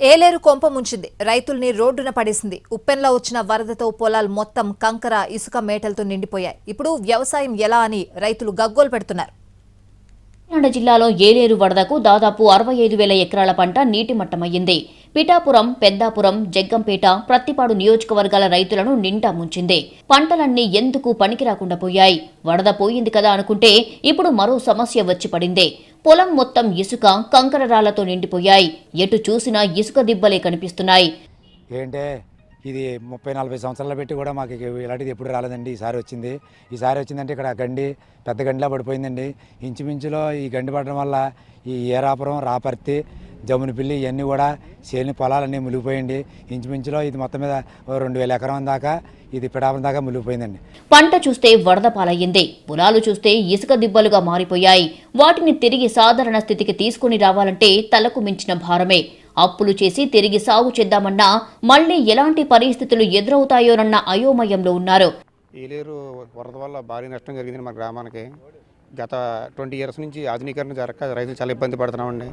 ఏలేరు కొంప ముంచింది. రైతుల్ని రోడ్డున పడేసింది. ఉప్పెన్లో వచ్చిన వరదతో పొలాలు మొత్తం కంకర ఇసుక మేటలతో నిండిపోయాయి. ఇప్పుడు వ్యవసాయం ఎలా అని రైతులు గగ్గోలు పెడుతున్నారు. కాకినాడ జిల్లాలో ఏలేరు వరదకు దాదాపు అరవై ఐదు వేల ఎకరాల పంట నీటిమట్టమయ్యింది. పిఠాపురం పెద్దాపురం జగ్గంపేట ప్రత్తిపాడు నియోజకవర్గాల రైతులను నిండా ముంచింది. పంటలన్నీ ఎందుకు పనికి రాకుండా పోయాయి? వరద పోయింది కదా అనుకుంటే ఇప్పుడు మరో సమస్య వచ్చి పడింది. పొలం మొత్తం ఇసుక కంకర రాళ్ళతో నిండిపోయాయి. ఎటు చూసినా ఇసుక దిబ్బలే కనిపిస్తున్నాయి. ఏంటే? ఇది ముప్పై నలభై సంవత్సరాలు పెట్టి కూడా మాకు ఇలాంటిది ఎప్పుడు రాలేదండి. ఈసారి వచ్చింది. ఈసారి వచ్చిందంటే ఇక్కడ గండి పెద్ద గండిలా పడిపోయిందండి. ఇంచుమించులో ఈ గండి పడడం వల్ల ఈ ఏరాపురం రాపర్తి జమునిపిల్లి ఇవన్నీ కూడా చేని పొలాలన్నీ మునిగిపోయింది. ఇంచుమించులో ఇది మొత్తం మీద రెండు వేల ఎకరం దాకా ఇది పిడాపం దాకా మునిగిపోయిందండి. పంట చూస్తే వరద పాలయ్యింది. పొలాలు చూస్తే ఇసుక దిబ్బలుగా మారిపోయాయి. వాటిని తిరిగి సాధారణ స్థితికి తీసుకుని రావాలంటే తలకు మించిన భారమే. అప్పులు చేసి తిరిగి సాగు చేద్దామన్నా మళ్ళీ ఎలాంటి పరిస్థితులు ఎదురవుతాయోనన్న అయోమయంలో ఉన్నారు. ఏలేరు వరద వల్ల భారీ నష్టం జరిగింది మా గ్రామానికి. గత ట్వంటీ ఇయర్స్ నుంచి ఆధునీకరణ జరగక రైతులు చాలా ఇబ్బంది పడుతున్నామండి.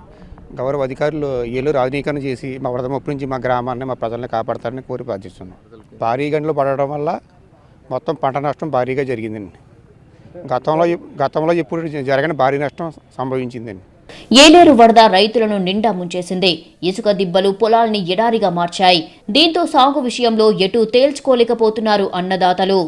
గౌరవ అధికారులు ఏలూరు ఆధునీకరణ చేసి మా వరద ముప్పు నుంచి మా గ్రామాన్ని మా ప్రజల్ని కాపాడతారని కోరి ప్రార్థిస్తున్నాం. భారీ గంటలు పడడం వల్ల మొత్తం పంట నష్టం భారీగా జరిగిందండి. గతంలో గతంలో ఎప్పుడు జరగని భారీ నష్టం సంభవించిందండి. ఏలేరు వరద రైతులను నిండా ముంచేసింది. ఇసుక దిబ్బలు పొలాల్ని ఎడారిగా మార్చాయి. దీంతో సాగు విషయంలో ఎటూ తేల్చుకోలేకపోతున్నారు అన్నదాతలు.